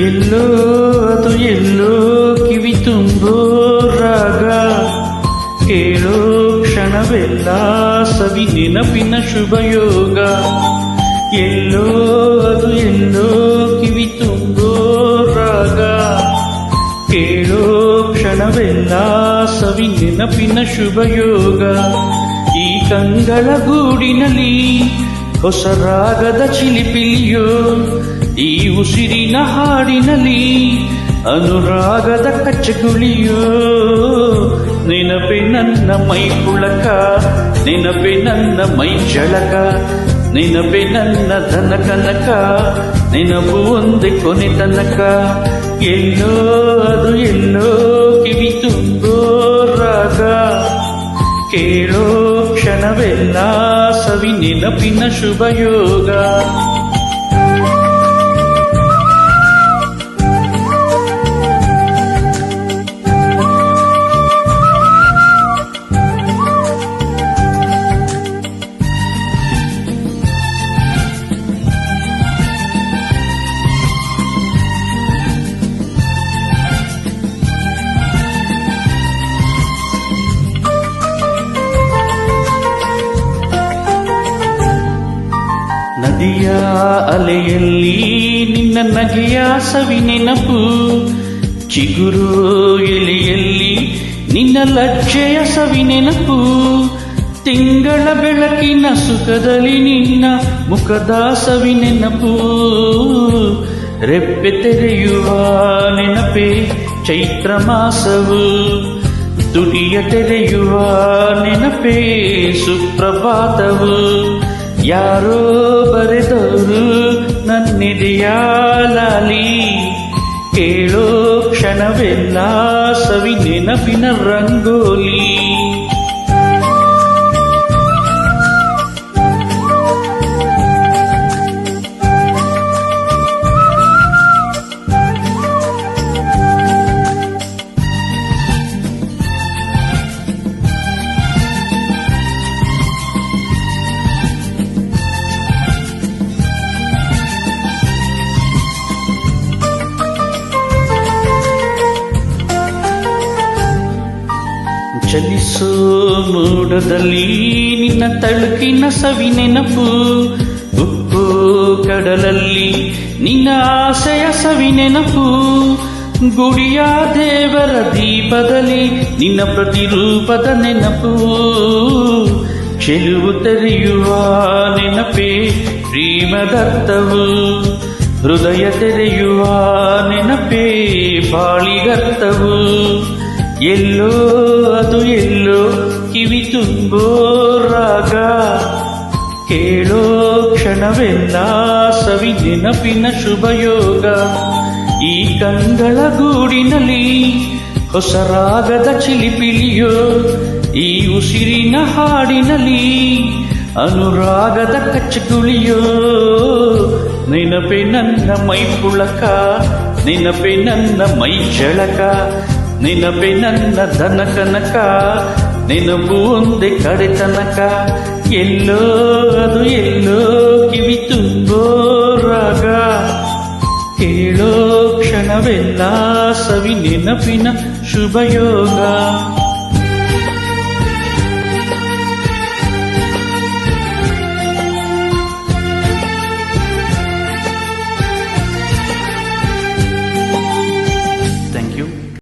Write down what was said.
ಎಲ್ಲೋ ಅದು ಎಲ್ಲೋ ಕಿವಿ ತುಂಬೋ ರಾಗ ಕೇಳೋ ಕ್ಷಣವೆಲ್ಲ ಸವಿ ನೆನಪಿನ ಶುಭಯೋಗ ಎಲ್ಲೋ ಅದು ಎಲ್ಲೋ ಕಿವಿ ತುಂಬೋ ರಾಗ ಕೇಳೋ ಕ್ಷಣವೆಲ್ಲ ಸವಿ ನೆನಪಿನ ಶುಭಯೋಗ ಈ ಕಂಗಳ ಗೂಡಿನಲ್ಲಿ ಹೊಸ ರಾಗದ ಚಿಲಿಪಿಲಿಯೋ ಈ ಉಸಿರಿನ ಹಾಡಿನಲ್ಲಿ ಅನುರಾಗದ ಕಚ್ಚಗುಳಿಯೋ. ನೆನಪೆ ನನ್ನ ಮೈ ಕುಳಕ, ನೆನಪೆ ನನ್ನ ಮೈ ಚಳಕ ನೆನಪೆ ನನ್ನ ಧನ ಕನಕ, ನೆನಪು ಒಂದೇ ಕೊನೆ ತನಕ. ಎಲ್ಲೋ ಅದು ಎಲ್ಲೋ ಕಿವಿ ತುಂಬೋ ರಾಗ. ಕೇಳೋ ಕ್ಷಣವೆಲ್ಲ ಸವಿ ನೆನಪಿನ ಶುಭಯೋಗ. ನದಿಯ ಅಲೆಯಲ್ಲಿ ನಿನ್ನ ನಗೆಯ ಸವಿ ನೆನಪು. ಚಿಗುರು ಎಲೆಯಲ್ಲಿ ನಿನ್ನ ಲಜ್ಜೆಯ ಸವಿ ನೆನಪು. ತಿಂಗಳ ಬೆಳಕಿನ ಸುಖದಲ್ಲಿ ನಿನ್ನ ಮುಖದ ಸವಿ ನೆನಪು. ರೆಪ್ಪೆ ತೆರೆಯುವ ನೆನಪೆ ಚೈತ್ರ ಮಾಸವು. ತುಟಿಯ ತೆರೆಯುವ ನೆನಪೇ ಸುಪ್ರಭಾತವು. ಯಾರೋ ಬರೆದವರು ನನ್ನಿದೆಯ ಲಾಲಿ? ಕೇಳೋ ಕ್ಷಣವೆಲ್ಲ ಸವಿ ನೆನಪಿನ ರಂಗೋಲಿ. ಚಲಿಸೋ ಮೂಡದಲ್ಲಿ ನಿನ್ನ ತಳುಕಿನ ಸವಿ ನೆನಪು. ಉಪ್ಪು ಕಡಲಲ್ಲಿ ನಿನ್ನ ಆಸೆಯ ಸವಿ ನೆನಪು. ಗುಡಿಯ ದೇವರ ದೀಪದಲ್ಲಿ ನಿನ್ನ ಪ್ರತಿರೂಪದ ನೆನಪು. ಚೆಲುವು ತೆರೆಯುವ ನೆನಪೇ ಪ್ರೇಮದತ್ತವು. ಹೃದಯ ತೆರೆಯುವ ನೆನಪೇ ಬಾಳಿಗತ್ತವು. ಎಲ್ಲೋ ಅದು ಎಲ್ಲೋ ಕಿವಿ ತುಂಬೋ ರಾಗ. ಕೇಳೋ ಕ್ಷಣವೆಲ್ಲ ಸವಿ ನೆನಪಿನ ಶುಭಯೋಗ. ಈ ಕಂಗಳ ಗೂಡಿನಲ್ಲಿ ಹೊಸ ರಾಗದ ಚಿಲಿಪಿಲಿಯೋ, ಈ ಉಸಿರಿನ ಹಾಡಿನಲ್ಲಿ ಅನುರಾಗದ ಕಚ್ಚಗುಳಿಯೋ ನೆನಪೆ ನನ್ನ ಮೈ ಪುಳಕ ನೆನಪೆ ನನ್ನ ಮೈ ಜಳಕ ನೆನಪೆ ನನ್ನ ಧನ ಕನಕ ನೆನಪು ಒಂದೇ ಕಡೆ ತನಕ ಎಲ್ಲೋ ಅದು ಎಲ್ಲೋ ಕಿವಿ ತುಂಬೋ ರಾಗ ಕೇಳೋ ಕ್ಷಣವೆಲ್ಲ ಸವಿ ನೆನಪಿನ ಶುಭಯೋಗ